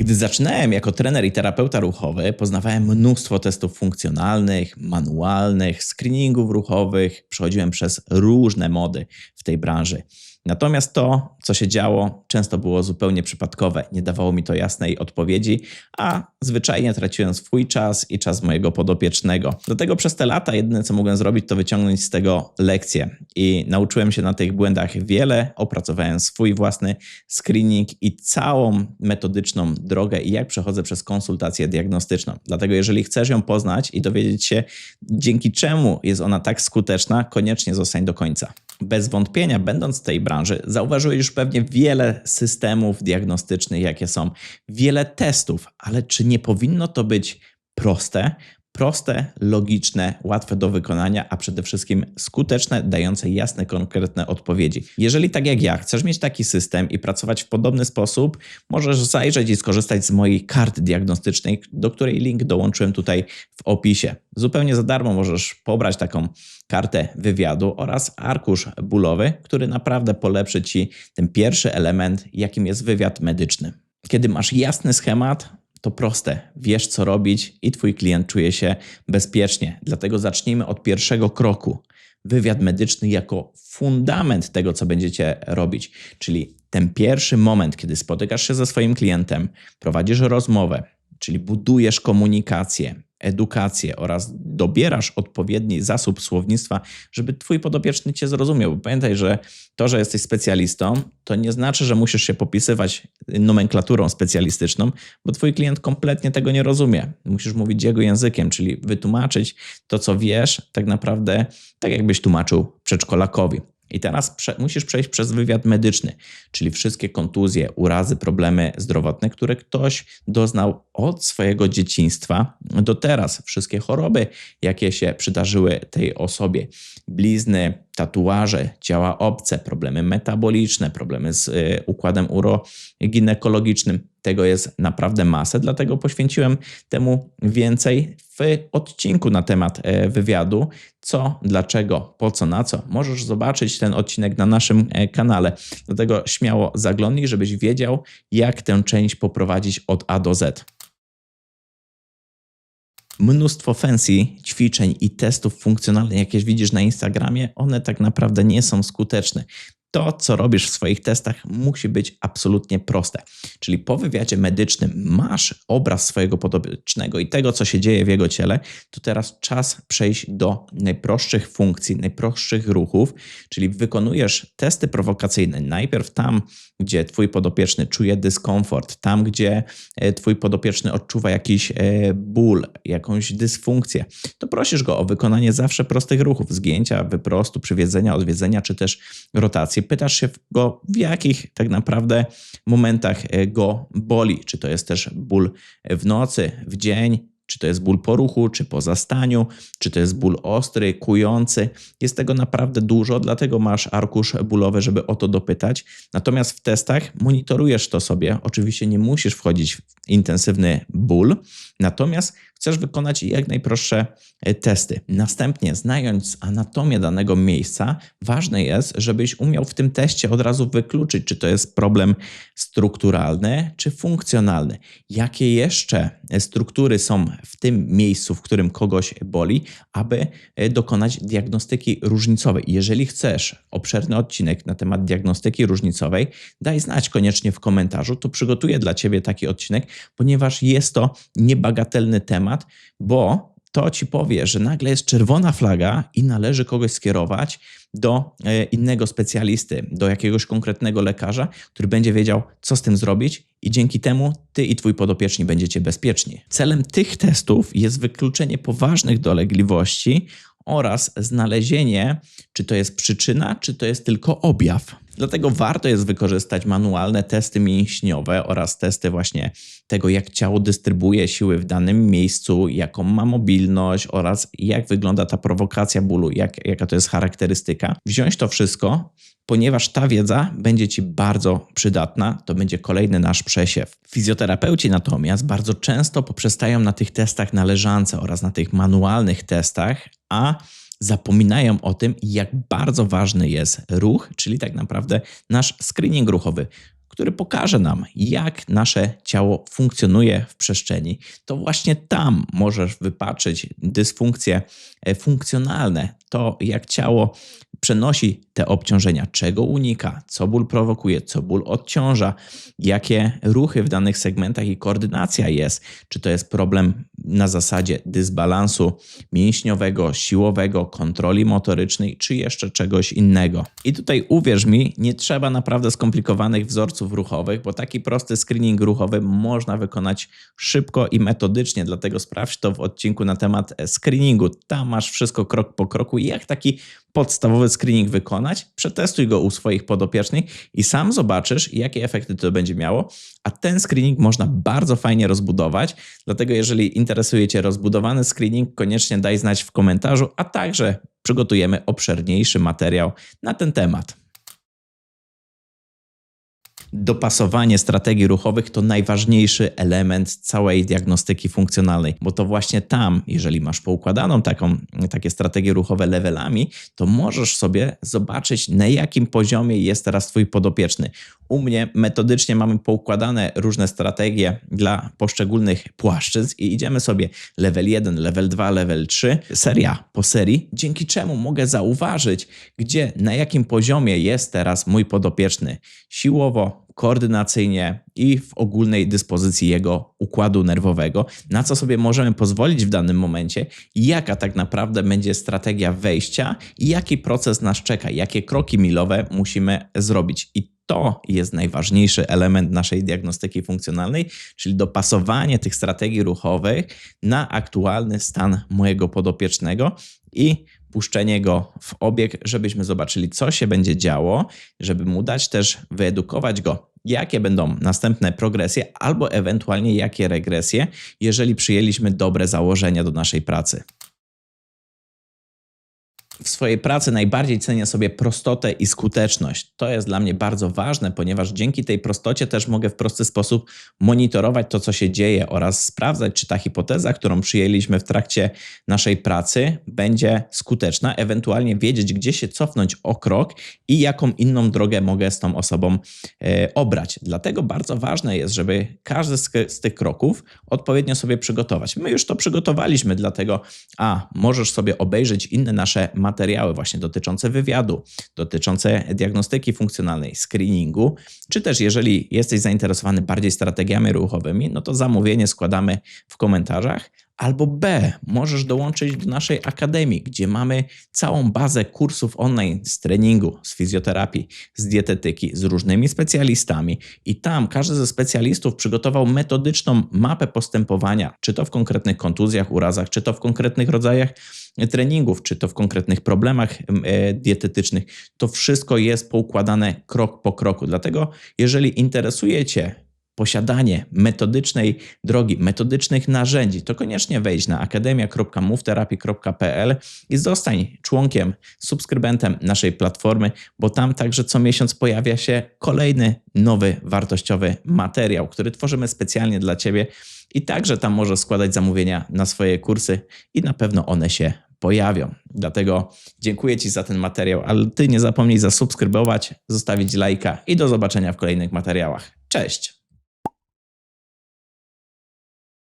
Gdy zaczynałem jako trener i terapeuta ruchowy, poznawałem mnóstwo testów funkcjonalnych, manualnych, screeningów ruchowych, przechodziłem przez różne mody w tej branży. Natomiast to, co się działo, często było zupełnie przypadkowe, nie dawało mi to jasnej odpowiedzi, a zwyczajnie traciłem swój czas i czas mojego podopiecznego. Dlatego przez te lata jedyne, co mogłem zrobić, to wyciągnąć z tego lekcje i nauczyłem się na tych błędach wiele, opracowałem swój własny screening i całą metodyczną drogę i jak przechodzę przez konsultację diagnostyczną. Dlatego jeżeli chcesz ją poznać i dowiedzieć się, dzięki czemu jest ona tak skuteczna, koniecznie zostań do końca. Bez wątpienia, będąc w tej branży, zauważyłeś już pewnie wiele systemów diagnostycznych, jakie są, wiele testów, ale czy nie powinno to być proste? Proste, logiczne, łatwe do wykonania, a przede wszystkim skuteczne, dające jasne, konkretne odpowiedzi. Jeżeli tak jak ja chcesz mieć taki system i pracować w podobny sposób, możesz zajrzeć i skorzystać z mojej karty diagnostycznej, do której link dołączyłem tutaj w opisie. Zupełnie za darmo możesz pobrać taką kartę wywiadu oraz arkusz bólowy, który naprawdę polepszy Ci ten pierwszy element, jakim jest wywiad medyczny. Kiedy masz jasny schemat, to proste. Wiesz, co robić i Twój klient czuje się bezpiecznie. Dlatego zacznijmy od pierwszego kroku. Wywiad medyczny jako fundament tego, co będziecie robić. Czyli ten pierwszy moment, kiedy spotykasz się ze swoim klientem, prowadzisz rozmowę, czyli budujesz komunikację, edukację oraz dobierasz odpowiedni zasób słownictwa, żeby twój podopieczny cię zrozumiał. Pamiętaj, że to, że jesteś specjalistą, to nie znaczy, że musisz się popisywać nomenklaturą specjalistyczną, bo twój klient kompletnie tego nie rozumie. Musisz mówić jego językiem, czyli wytłumaczyć to, co wiesz, tak naprawdę tak, jakbyś tłumaczył przedszkolakowi. I teraz prze musisz przejść przez wywiad medyczny, czyli wszystkie kontuzje, urazy, problemy zdrowotne, które ktoś doznał od swojego dzieciństwa do teraz. Wszystkie choroby, jakie się przydarzyły tej osobie, blizny, tatuaże, ciała obce, problemy metaboliczne, problemy z y, układem uroginekologicznym. Tego jest naprawdę masę, dlatego poświęciłem temu więcej w odcinku na temat e, wywiadu. Co, dlaczego, po co, na co. Możesz zobaczyć ten odcinek na naszym e, kanale. Dlatego śmiało zaglądnij, żebyś wiedział, jak tę część poprowadzić od A do Z mnóstwo fancy ćwiczeń i testów funkcjonalnych, jakieś widzisz na Instagramie, one tak naprawdę nie są skuteczne to, co robisz w swoich testach, musi być absolutnie proste. Czyli po wywiadzie medycznym masz obraz swojego podobiecznego i tego, co się dzieje w jego ciele, to teraz czas przejść do najprostszych funkcji, najprostszych ruchów, czyli wykonujesz testy prowokacyjne. Najpierw tam, gdzie twój podopieczny czuje dyskomfort, tam, gdzie e, twój podopieczny odczuwa jakiś e, ból, jakąś dysfunkcję, to prosisz go o wykonanie zawsze prostych ruchów, zgięcia, wyprostu, przywiedzenia, odwiedzenia, czy też rotacji pytasz się go, w jakich tak naprawdę momentach e, go boli. Czy to jest też ból w nocy, w dzień, czy to jest ból po ruchu, czy po zastaniu, czy to jest ból ostry, kujący. Jest tego naprawdę dużo, dlatego masz arkusz bólowy, żeby o to dopytać. Natomiast w testach monitorujesz to sobie. Oczywiście nie musisz wchodzić w intensywny ból, natomiast chcesz wykonać jak najprostsze e, testy. Następnie, znając anatomię danego miejsca, ważne jest, żebyś umiał w tym teście od razu wykluczyć, czy to jest problem strukturalny, czy funkcjonalny. Jakie jeszcze struktury są w tym miejscu, w którym kogoś boli, aby e, dokonać diagnostyki różnicowej. Jeżeli chcesz obszerny odcinek na temat diagnostyki różnicowej, daj znać koniecznie w komentarzu, to przygotuję dla Ciebie taki odcinek, ponieważ jest to niebagatelny temat temat, bo to ci powie, że nagle jest czerwona flaga i należy kogoś skierować do e, innego specjalisty, do jakiegoś konkretnego lekarza, który będzie wiedział, co z tym zrobić, i dzięki temu ty i twój podopieczni będziecie bezpieczni. Celem tych testów jest wykluczenie poważnych dolegliwości oraz znalezienie, czy to jest przyczyna, czy to jest tylko objaw. Dlatego warto jest wykorzystać manualne testy mięśniowe oraz testy właśnie tego, jak ciało dystrybuuje siły w danym miejscu, jaką ma mobilność oraz jak wygląda ta prowokacja bólu, jak, jaka to jest charakterystyka. Wziąć to wszystko, ponieważ ta wiedza będzie Ci bardzo przydatna, to będzie kolejny nasz przesiew. Fizjoterapeuci natomiast bardzo często poprzestają na tych testach na oraz na tych manualnych testach, a zapominają o tym, jak bardzo ważny jest ruch, czyli tak naprawdę nasz screening ruchowy. który pokaże nam, jak nasze ciało funkcjonuje w przestrzeni, to właśnie tam możesz wypaczyć dysfunkcje e, funkcjonalne, to jak ciało przenosi te obciążenia, czego unika, co ból prowokuje, co ból odciąża, jakie ruchy w danych segmentach i koordynacja jest, czy to jest problem na zasadzie dysbalansu mięśniowego, siłowego, kontroli motorycznej, czy jeszcze czegoś innego. I tutaj uwierz mi, nie trzeba naprawdę skomplikowanych wzorców ruchowych, bo taki prosty screening ruchowy można wykonać szybko i metodycznie, dlatego sprawdź to w odcinku na temat screeningu. Tam masz wszystko krok po kroku, jak taki podstawowy screening wykonać, przetestuj go u swoich podopiecznych i sam zobaczysz, jakie efekty to będzie miało. A ten screening można bardzo fajnie rozbudować, dlatego jeżeli interesuje Cię rozbudowany screening, koniecznie daj znać w komentarzu, a także przygotujemy obszerniejszy materiał na ten temat. Dopasowanie strategii ruchowych to najważniejszy element całej diagnostyki funkcjonalnej, bo to właśnie tam, jeżeli masz poukładaną taką, takie strategie ruchowe levelami, to możesz sobie zobaczyć, na jakim poziomie jest teraz Twój podopieczny. U mnie metodycznie mamy poukładane różne strategie dla poszczególnych płaszczyzn i idziemy sobie level 1, level 2, level 3, seria po serii, dzięki czemu mogę zauważyć, gdzie, na jakim poziomie jest teraz mój podopieczny siłowo, koordynacyjnie i w ogólnej dyspozycji jego układu nerwowego, na co sobie możemy pozwolić w danym momencie, jaka tak naprawdę będzie strategia wejścia i jaki proces nas czeka, jakie kroki milowe musimy zrobić. I to jest najważniejszy element naszej diagnostyki funkcjonalnej, czyli dopasowanie tych strategii ruchowych na aktualny stan mojego podopiecznego i puszczenie go w obieg, żebyśmy zobaczyli, co się będzie działo, żeby mu dać też wyedukować go, jakie będą następne progresje albo ewentualnie jakie regresje, jeżeli przyjęliśmy dobre założenia do naszej pracy w swojej pracy najbardziej cenię sobie prostotę i skuteczność. To jest dla mnie bardzo ważne, ponieważ dzięki tej prostocie też mogę w prosty sposób monitorować to, co się dzieje oraz sprawdzać, czy ta hipoteza, którą przyjęliśmy w trakcie naszej pracy, będzie skuteczna, ewentualnie wiedzieć, gdzie się cofnąć o krok i jaką inną drogę mogę z tą osobą e, obrać. Dlatego bardzo ważne jest, żeby każdy z, z tych kroków odpowiednio sobie przygotować. My już to przygotowaliśmy, dlatego a możesz sobie obejrzeć inne nasze materiały, materiały właśnie dotyczące wywiadu, dotyczące diagnostyki funkcjonalnej, screeningu, czy też jeżeli jesteś zainteresowany bardziej strategiami ruchowymi, no to zamówienie składamy w komentarzach, Albo B, możesz dołączyć do naszej akademii, gdzie mamy całą bazę kursów online z treningu, z fizjoterapii, z dietetyki, z różnymi specjalistami. I tam każdy ze specjalistów przygotował metodyczną mapę postępowania, czy to w konkretnych kontuzjach, urazach, czy to w konkretnych rodzajach treningów, czy to w konkretnych problemach e, dietetycznych. To wszystko jest poukładane krok po kroku. Dlatego, jeżeli interesuje Cię posiadanie metodycznej drogi, metodycznych narzędzi, to koniecznie wejdź na akademia.movetherapy.pl i zostań członkiem, subskrybentem naszej platformy, bo tam także co miesiąc pojawia się kolejny nowy, wartościowy materiał, który tworzymy specjalnie dla Ciebie i także tam możesz składać zamówienia na swoje kursy i na pewno one się pojawią. Dlatego dziękuję Ci za ten materiał, ale Ty nie zapomnij zasubskrybować, zostawić lajka i do zobaczenia w kolejnych materiałach. Cześć!